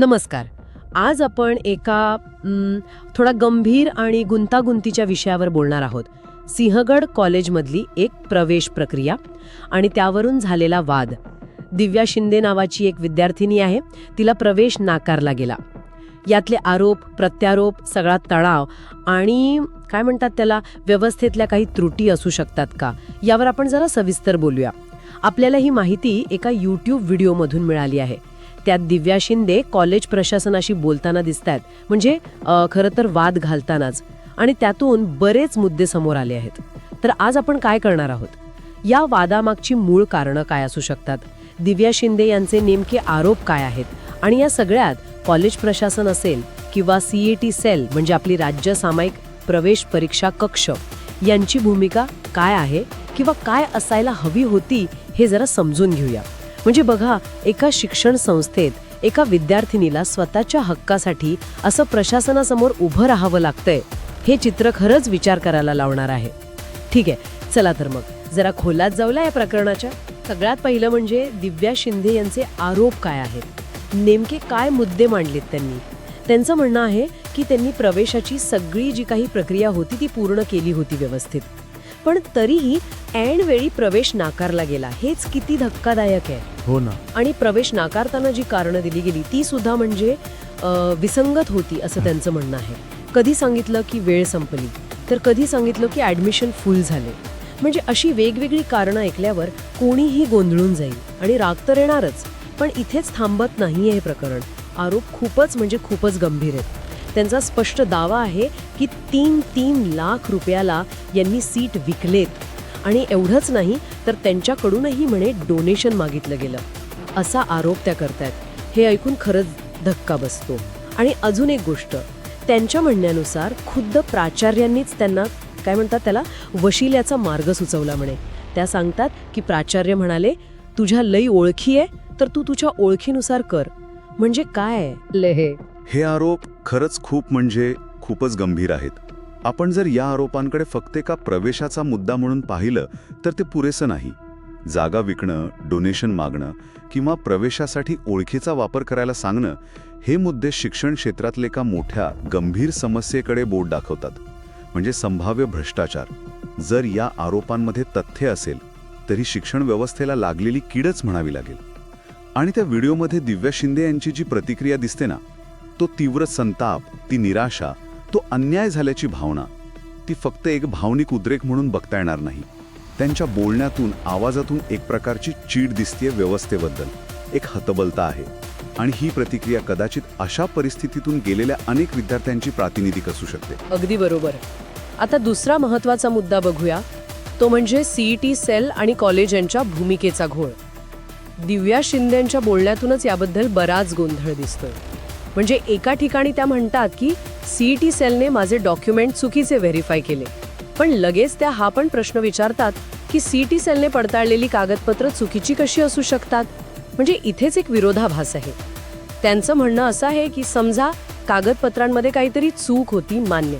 नमस्कार. आज आपण एका थोडा गंभीर आणि गुंतागुंतीच्या विषयावर बोलणार आहोत. सिंहगड कॉलेजमधली एक प्रवेश प्रक्रिया आणि त्यावरून झालेला वाद. दिव्या शिंदे नावाची एक विद्यार्थिनी आहे तिला प्रवेश नाकारला गेला. यातले आरोप प्रत्यारोप सगळा तणाव आणि काय म्हणतात त्याला व्यवस्थेतल्या काही त्रुटी असू शकतात का? यावर आपण जरा सविस्तर बोलूया. आपल्याला ही माहिती एका यूट्यूब व्हिडिओमधून मिळाली आहे. त्यात दिव्या शिंदे कॉलेज प्रशासनाशी बोलताना दिसतात म्हणजे खरं तर वाद घालतानाच. आणि त्यातून बरेच मुद्दे समोर आले आहेत. तर आज आपण काय करणार आहोत? या वादामागची मूळ कारणं काय असू शकतात? दिव्या शिंदे यांचे नेमके आरोप काय आहेत? आणि या सगळ्यात कॉलेज प्रशासन असेल किंवा सीईटी सेल म्हणजे आपली राज्य सामायिक प्रवेश परीक्षा कक्ष यांची भूमिका काय आहे? किंवा काय असायला हवी होती हे जरा समजून घेऊया. म्हणजे बघा एका शिक्षण संस्थेत एका विद्यार्थिनीला स्वतःच्या हक्कासाठी असं प्रशासनासमोर उभं राहावं लागतंय हे चित्र खरंच विचार करायला लावणार आहे. ठीक आहे चला तर मग. जरा खोलात जाऊला या प्रकरणाच्या. सगळ्यात पहिलं म्हणजे दिव्या शिंदे यांचे आरोप काय आहेत? नेमके काय मुद्दे मांडलेत त्यांनी? त्यांचं म्हणणं आहे की त्यांनी प्रवेशाची सगळी जी काही प्रक्रिया होती ती पूर्ण केली होती व्यवस्थित. पण तरीही ऐन वेळी प्रवेश नाकारला गेला. हेच किती धक्कादायक आहे. हो ना. आणि प्रवेश नाकारताना जी कारणं दिली गेली ती सुद्धा म्हणजे अ, विसंगत होती असं त्यांचं म्हणणं आहे. कधी सांगितलं की वेळ संपली तर कधी सांगितलं की ॲडमिशन फुल झाले. म्हणजे अशी वेगवेगळी कारणं ऐकल्यावर कोणीही गोंधळून जाईल आणि राग तर येणारच पण इथेच थांबत नाहीये हे प्रकरण. आरोप खूपच म्हणजे खूपच गंभीर आहेत. त्यांचा स्पष्ट दावा आहे की तीन तीन लाख रुपयाला यांनी सीट विकलेत. आणि एवढंच नाही तर त्यांच्याकडूनही म्हणे डोनेशन मागितलं गेलं. असा आरोप त्या करतायत. हे ऐकून खरंच धक्का बसतो. आणि अजून एक गोष्ट. त्यांच्या म्हणण्यानुसार खुद्द प्राचार्यांनीच त्यांना काय म्हणतात त्याला वशिल्याचा मार्ग सुचवला म्हणे. त्या सांगतात की प्राचार्य म्हणाले तुझ्या लई ओळखी आहे तर तू तुझ्या ओळखीनुसार कर. म्हणजे काय आहे? हे आरोप खरंच खूप म्हणजे खूपच गंभीर आहेत. आपण जर या आरोपांकडे फक्त एका प्रवेशाचा मुद्दा म्हणून पाहिलं तर ते पुरेसं नाही. जागा विकणं डोनेशन मागणं किंवा प्रवेशासाठी ओळखीचा वापर करायला सांगणं हे मुद्दे शिक्षण क्षेत्रातले एका मोठ्या गंभीर समस्येकडे बोट दाखवतात. म्हणजे संभाव्य भ्रष्टाचार. जर या आरोपांमध्ये तथ्य असेल तरी शिक्षण व्यवस्थेला लागलेली कीडच म्हणावी लागेल. आणि त्या व्हिडिओमध्ये दिव्या शिंदे यांची जी प्रतिक्रिया दिसते ना तो तीव्र संताप ती निराशा तो अन्याय झाल्याची भावना ती फक्त एक भावनिक उद्रेक म्हणून बघता येणार नाही. त्यांच्या बोलण्यातून आवाजातून एक प्रकारची चीड दिसतेय व्यवस्थेबद्दल. एक हतबलता आहे. आणि ही प्रतिक्रिया कदाचित अशा परिस्थितीतून गेलेल्या अनेक विद्यार्थ्यांची प्रातिनिधिक असू शकते. अगदी बरोबर. आता दुसरा महत्त्वाचा मुद्दा बघूया. तो म्हणजे सीईटी सेल आणि कॉलेज यांच्या भूमिकेचा घोळ. दिव्या शिंदेच्या बोलण्यातूनच याबद्दल बराच गोंधळ दिसतोय. म्हणजे एका ठिकाणी त्या म्हणतात की सीईटी सेलने माझे डॉक्युमेंट चुकीचे व्हेरीफाय केले. पण लगेच त्या हा पण प्रश्न विचारतात की सीईटी सेलने पडताळलेली कागदपत्र चुकीची कशी असू शकतात? म्हणजे इथेच एक विरोधाभास आहे. त्यांचं म्हणणं असं आहे की समजा कागदपत्रांमध्ये काहीतरी चूक होती मान्य.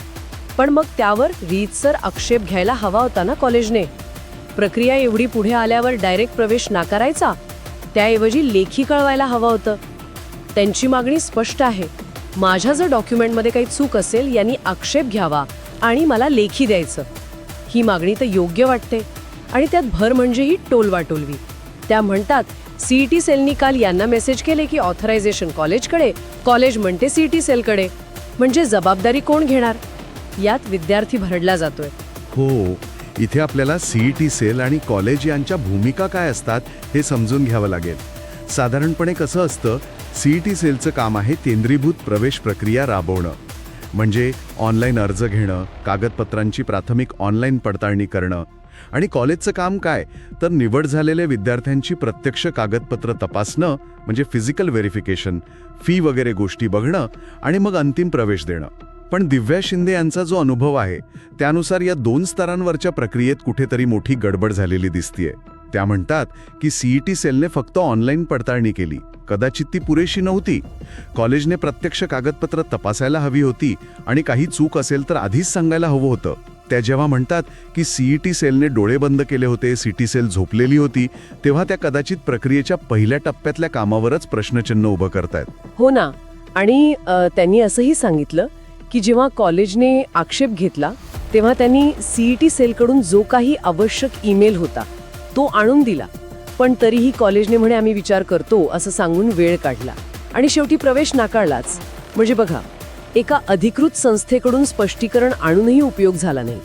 पण मग त्यावर रीतसर आक्षेप घ्यायला हवा होता ना कॉलेजने प्रक्रिया एवढी पुढे आल्यावर डायरेक्ट प्रवेश नाकारायचा? त्याऐवजी लेखी कळवायला हवं होतं. त्यांची मागणी स्पष्ट आहे. माझ्या जर डॉक्युमेंटमध्ये काही चूक असेल यांनी आक्षेप घ्यावा आणि मला लेखी द्यायचं. ही मागणी तर योग्य वाटते आणि त्यात भर म्हणजे ही टोलवाटोलवी त्या म्हणतात सीईटी सेलनी काल यांना मेसेज केले की ऑथरायझेशन कॉलेजकडे कॉलेज म्हणते सीईटी सेलकडे. म्हणजे जबाबदारी कोण घेणार? यात विद्यार्थी भरडला जातोय. हो इथे आपल्याला सीईटी सेल आणि कॉलेज यांच्या भूमिका काय असतात हे समजून घ्यावं लागेल. साधारणपणे कसं असतं सीईटी सेलचं काम आहे केंद्रीभूत प्रवेश प्रक्रिया राबवणं. म्हणजे ऑनलाईन अर्ज घेणं कागदपत्रांची प्राथमिक ऑनलाईन पडताळणी करणं. आणि कॉलेजचं काम काय? तर निवड झालेल्या विद्यार्थ्यांची प्रत्यक्ष कागदपत्र तपासणं म्हणजे फिजिकल व्हेरिफिकेशन फी वगैरे गोष्टी बघणं आणि मग अंतिम प्रवेश देणं. पण दिव्या शिंदे यांचा जो अनुभव आहे त्यानुसार या दोन स्तरांवरच्या प्रक्रियेत कुठेतरी मोठी गडबड झालेली दिसतीये. त्या म्हणतात की सीईटी सेलने फक्त ऑनलाईन पडताळणी केली. कदाचित ती पुरेशी नव्हती. कॉलेजने प्रत्यक्ष कागदपत्र तपासायला हवी होती आणि काही चूक असेल तर आधीच सांगायला हवं होतं. त्या जेव्हा म्हणतात की सीईटी सेलने डोळे बंद केले होते सीटी सेल झोपलेली होती तेव्हा त्या कदाचित प्रक्रियेच्या पहिल्या टप्प्यातल्या कामावरच प्रश्नचिन्ह उभं करतायत. हो ना. आणि त्यांनी असंही सांगितलं की जेव्हा कॉलेजने आक्षेप घेतला तेव्हा त्यांनी सीईटी सेलकडून जो काही आवश्यक ईमेल होता तो आणून दिला. पण तरीही कॉलेजने म्हणे आम्ही विचार करतो असं सांगून वेळ काढला. आणि शेवटी प्रवेश नाकारलाच म्हणजे बघा एका अधिकृत संस्थेकडून स्पष्टीकरण आणूनही उपयोग झाला नाही.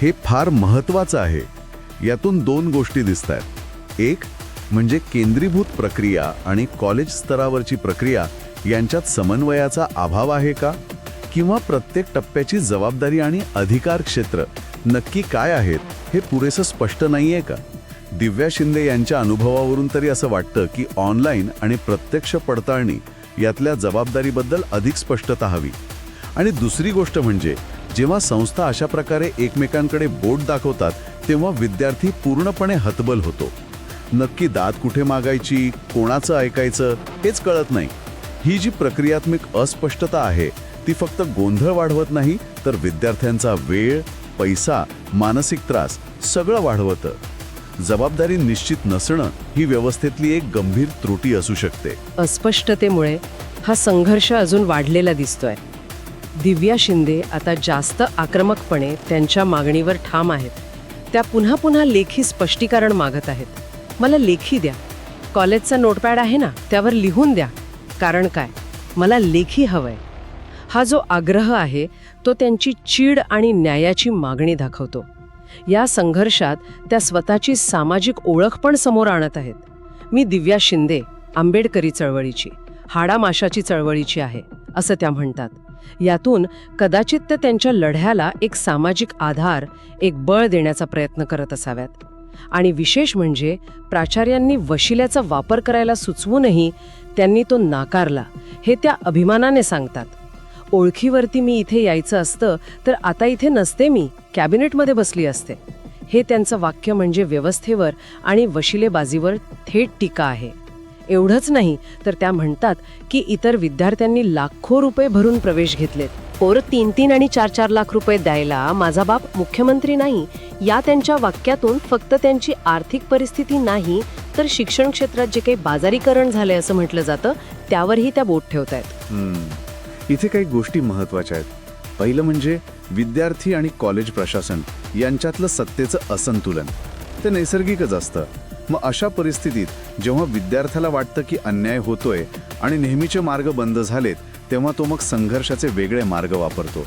हे फार महत्वाचं आहे. यातून दोन गोष्टी दिसत आहेत एक म्हणजे केंद्रीभूत प्रक्रिया आणि कॉलेज स्तरावरची प्रक्रिया यांच्यात समन्वयाचा अभाव आहे का? किंवा प्रत्येक टप्प्याची जबाबदारी आणि अधिकार क्षेत्र नक्की काय आहेत हे पुरेसं स्पष्ट नाहीये का? दिव्या शिंदे यांच्या अनुभवावरून तरी असं वाटतं की ऑनलाईन आणि प्रत्यक्ष पडताळणी यातल्या जबाबदारीबद्दल अधिक स्पष्टता हवी. आणि दुसरी गोष्ट म्हणजे जेव्हा संस्था अशा प्रकारे एकमेकांकडे बोट दाखवतात तेव्हा विद्यार्थी पूर्णपणे हतबल होतो. नक्की दाद कुठे मागायची कोणाचं ऐकायचं हेच कळत नाही. ही जी प्रक्रियात्मक अस्पष्टता आहे ती फक्त गोंधळ वाढवत नाही तर विद्यार्थ्यांचा वेळ पैसा मानसिक त्रास सगळं वाढवतं. जबाबदारी निश्चित नसणं ही व्यवस्थेतली एक गंभीर त्रुटी असू शकते. अस्पष्टतेमुळे हा संघर्ष अजून वाढलेला दिसतोय. दिव्या शिंदे आता जास्त आक्रमकपणे त्यांच्या मागणीवर ठाम आहेत. त्या पुन्हा पुन्हा लेखी स्पष्टीकरण मागत आहेत. मला लेखी द्या. कॉलेजचा नोटपॅड आहे ना त्यावर लिहून द्या. कारण काय? मला लेखी हवंय. हा जो आग्रह आहे तो त्यांची चीड आणि न्यायाची मागणी दाखवतो. या संघर्षात त्या स्वतःची सामाजिक ओळख पण समोर आणत आहेत. मी दिव्या शिंदे आंबेडकरी चळवळीची हाडामाशाची चळवळीची आहे असं त्या म्हणतात. यातून कदाचित त्या त्यांच्या लढ्याला एक सामाजिक आधार एक बळ देण्याचा प्रयत्न करत असाव्यात. आणि विशेष म्हणजे प्राचार्यांनी वशिल्याचा वापर करायला सुचवूनही त्यांनी तो नाकारला हे त्या अभिमानाने सांगतात. ओळखीवरती मी इथे यायचं असतं तर आता इथे नसते मी. कॅबिनेटमध्ये बसली असते. हे त्यांचं वाक्य म्हणजे व्यवस्थेवर आणि वशिलेबाजीवर थेट टीका आहे. एवढंच नाही तर त्या म्हणतात की इतर विद्यार्थ्यांनी लाखो रुपये भरून प्रवेश घेतलेत. पोर तीन तीन आणि चार चार लाख रुपये द्यायला माझा बाप मुख्यमंत्री नाही या त्यांच्या वाक्यातून फक्त त्यांची आर्थिक परिस्थिती नाही तर शिक्षण क्षेत्रात जे काही बाजारीकरण झाले असं म्हटलं जातं त्यावरही त्या बोट ठेवत आहेत इथे काही गोष्टी महत्त्वाच्या आहेत. पहिलं म्हणजे विद्यार्थी आणि कॉलेज प्रशासन यांच्यातलं सत्तेचं असंतुलन. ते नैसर्गिकच असतं. मग अशा परिस्थितीत जेव्हा विद्यार्थ्याला वाटतं की अन्याय होतोय आणि नेहमीचे मार्ग बंद झालेत तेव्हा तो मग संघर्षाचे वेगळे मार्ग वापरतो.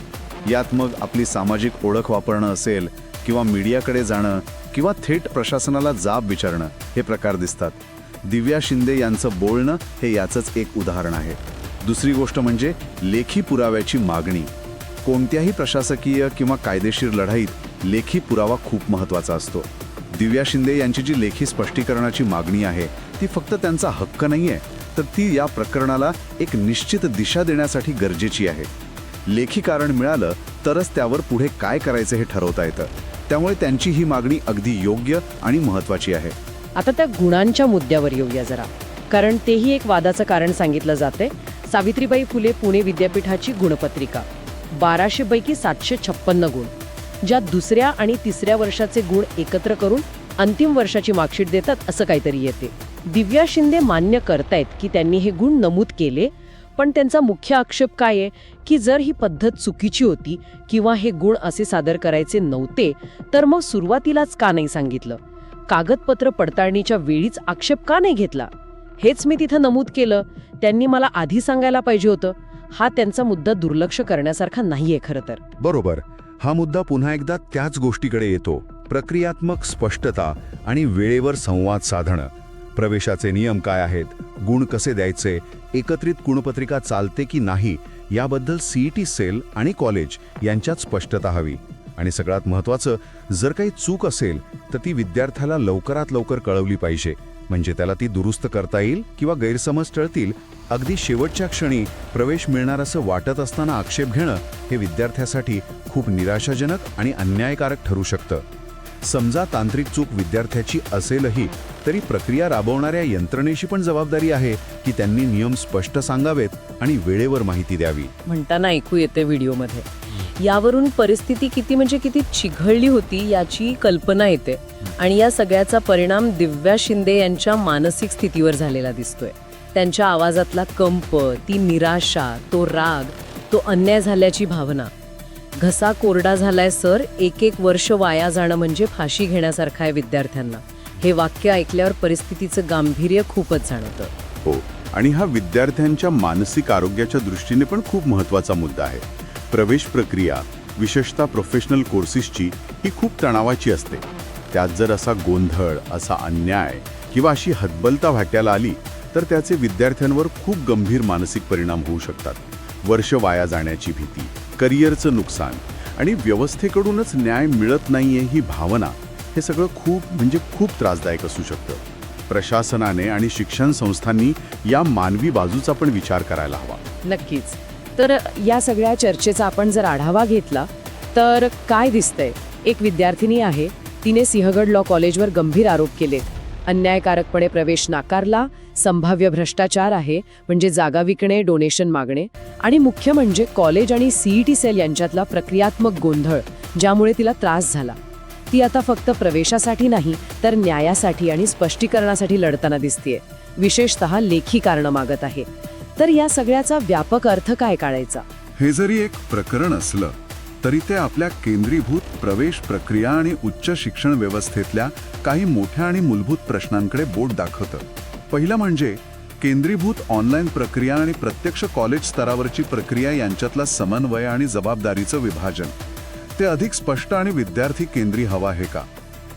यात मग आपली सामाजिक ओळख वापरणं असेल किंवा मीडियाकडे जाणं किंवा थेट प्रशासनाला जाब विचारणं हे प्रकार दिसतात. दिव्या शिंदे यांचं बोलणं हे याचंच एक उदाहरण आहे. दुसरी गोष्ट म्हणजे लेखी पुराव्याची मागणी. कोणत्याही प्रशासकीय किंवा कायदेशीर लढाईत लेखी पुरावा खूप महत्त्वाचा असतो. दिव्या शिंदे यांची जी लेखी स्पष्टीकरणाची मागणी आहे ती फक्त त्यांचा हक्क नाही आहे तर ती या प्रकरणाला एक निश्चित दिशा देण्यासाठी गरजेची आहे. लेखी कारण मिळालं तरच त्यावर पुढे काय करायचं हे ठरवता येतं. त्यामुळे त्यांची ही मागणी अगदी योग्य आणि महत्त्वाची आहे. आता त्या गुणांच्या मुद्द्यावर येऊया जरा. कारण तेही एक वादाचं कारण सांगितलं जाते सावित्रीबाई फुले पुणे विद्यापीठाची गुणपत्रिका. बाराशे पैकी सातशे छप्पन्न गुण. ज्यात दुसऱ्या आणि तिसऱ्या वर्षाचे गुण एकत्र करून अंतिम वर्षाची मार्कशीट देतात असं काहीतरी येते. दिव्या शिंदे मान्य करतायत की त्यांनी हे गुण नमूद केले पण त्यांचा मुख्य आक्षेप काय आहे? की जर ही पद्धत चुकीची होती किंवा हे गुण असे सादर करायचे नव्हते तर मग सुरुवातीलाच का नाही सांगितलं? कागदपत्र पडताळणीच्या वेळीच आक्षेप का नाही घेतला? हेच मी तिथं नमूद केलं. त्यांनी मला आधी सांगायला पाहिजे होतं. हा त्यांचा मुद्दा दुर्लक्ष करण्यासारखा नाहीये खरं तर. बरोबर. हा मुद्दा पुन्हा एकदा त्याच गोष्टीकडे येतो. प्रक्रियात्मक स्पष्टता आणि वेळेवर संवाद साधणं. प्रवेशाचे नियम काय आहेत? गुण कसे द्यायचे? एकत्रित गुणपत्रिका चालते की नाही? याबद्दल सीईटी सेल आणि कॉलेज यांच्यात स्पष्टता हवी. आणि सगळ्यात महत्त्वाचं जर काही चूक असेल तर ती विद्यार्थ्याला लवकरात लवकर कळवली पाहिजे. म्हणजे त्याला ती दुरुस्त करता येईल किंवा गैरसमज टळतील अगदी शेवटच्या क्षणी प्रवेश मिळणार असं वाटत असताना आक्षेप घेणं हे विद्यार्थ्यासाठी खूप निराशाजनक आणि अन्यायकारक ठरू शकतं. समजा तांत्रिक चूक विद्यार्थ्याची असेलही तरी प्रक्रिया राबवणाऱ्या यंत्रणेशी पण जबाबदारी आहे की त्यांनी नियम स्पष्ट सांगावेत आणि वेळेवर माहिती द्यावी. म्हणताना ऐकू येते व्हिडिओमध्ये. यावरून परिस्थिती किती म्हणजे किती चिघळली होती याची कल्पना येते. आणि या सगळ्याचा परिणाम दिव्या शिंदे यांच्या मानसिक स्थितीवर झालेला दिसतोय. त्यांच्या आवाजातला कंप ती निराशा तो राग तो अन्याय झाल्याची भावना. घसा कोरडा झालाय सर. एक एक वर्ष वाया जाणं म्हणजे फाशी घेण्यासारखं आहे विद्यार्थ्यांना. हे वाक्य ऐकल्यावर परिस्थितीचं गांभीर्य खूपच जाणवतं. हो आणि हा विद्यार्थ्यांच्या मानसिक आरोग्याच्या दृष्टीने पण खूप महत्त्वाचा मुद्दा आहे. प्रवेश प्रक्रिया विशेषतः प्रोफेशनल कोर्सेसची ही खूप तणावाची असते. त्यात जर असा गोंधळ असा अन्याय किंवा अशी हतबलता वाट्याला आली तर त्याचे विद्यार्थ्यांवर खूप गंभीर मानसिक परिणाम होऊ शकतात. वर्ष वाया जाण्याची भीती करिअरचं नुकसान आणि व्यवस्थेकडूनच न्याय मिळत नाहीये ही भावना हे सगळं खूप म्हणजे खूप त्रासदायक असू शकतं. प्रशासनाने आणि शिक्षण संस्थांनी या मानवी बाजूचा पण विचार करायला हवा. नक्कीच. तर या सगळ्या चर्चेचा आपण जर आढावा घेतला तर काय दिसतंय? एक विद्यार्थिनी आहे तिने सिंहगड लॉ कॉलेजवर गंभीर आरोप केले अन्यायकारकपणे प्रवेश नाकारला संभाव्य भ्रष्टाचार आहे म्हणजे जागा विकणे डोनेशन मागणे. आणि मुख्य म्हणजे कॉलेज आणि सीईटी सेल यांच्यातला प्रक्रियात्मक गोंधळ ज्यामुळे तिला त्रास झाला. ती आता फक्त प्रवेशासाठी नाही तर न्यायासाठी आणि स्पष्टीकरणासाठी लढताना दिसतीये. विशेषतः लेखी कारणं मागत आहे. तर या सगळ्याचा व्यापक अर्थ काय काढायचा? हे जरी एक प्रकरण असलं तरी ते आपल्या केंद्रीभूत प्रवेश प्रक्रिया आणि उच्च शिक्षण व्यवस्थेतल्या काही मोठ्या आणि मूलभूत प्रश्नांकडे बोट दाखवतं. पहिलं म्हणजे केंद्रीभूत ऑनलाईन प्रक्रिया आणि प्रत्यक्ष कॉलेज स्तरावरची प्रक्रिया यांच्यातला समन्वय आणि जबाबदारीचं विभाजन. ते अधिक स्पष्ट आणि विद्यार्थी केंद्री हवा आहे का?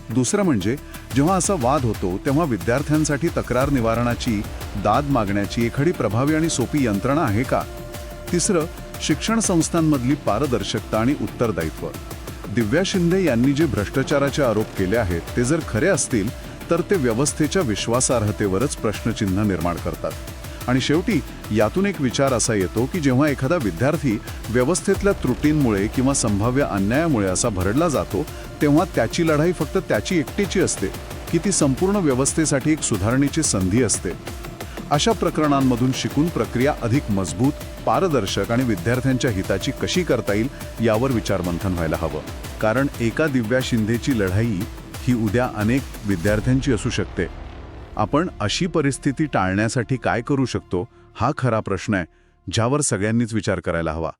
दुसरं म्हणजे जेव्हा असा वाद होतो तेव्हा विद्यार्थ्यांसाठी तक्रार निवारणाची दाद मागण्याची एखादी प्रभावी आणि सोपी यंत्रणा आहे का? तिसरं शिक्षण संस्थांमधली पारदर्शकता आणि उत्तरदायित्व. दिव्या शिंदे यांनी जे भ्रष्टाचाराचे आरोप केले आहेत ते जर खरे असतील तर ते व्यवस्थेच्या विश्वासार्हतेवरच प्रश्नचिन्ह निर्माण करतात. आणि शेवटी यातून एक विचार असा येतो की जेव्हा एखादा विद्यार्थी व्यवस्थेतल्या त्रुटींमुळे किंवा संभाव्य अन्यायामुळे असा भरडला जातो तेव्हा त्याची लढाई फक्त त्याची एकटीची असते की ती संपूर्ण व्यवस्थेसाठी एक सुधारणेची संधी असते. अशा प्रकरणांमधून शिकून प्रक्रिया अधिक मजबूत पारदर्शक आणि विद्यार्थ्यांच्या हिताची कशी करता येईल यावर विचारमंथन व्हायला हवं. कारण एका दिव्या शिंदेची लढाई ही उद्या अनेक विद्यार्थ्यांची असू शकते. आपण अशी परिस्थिती टाळण्यासाठी काय करू शकतो हा खरा प्रश्न आहे ज्यावर सगळ्यांनीच विचार करायला हवा.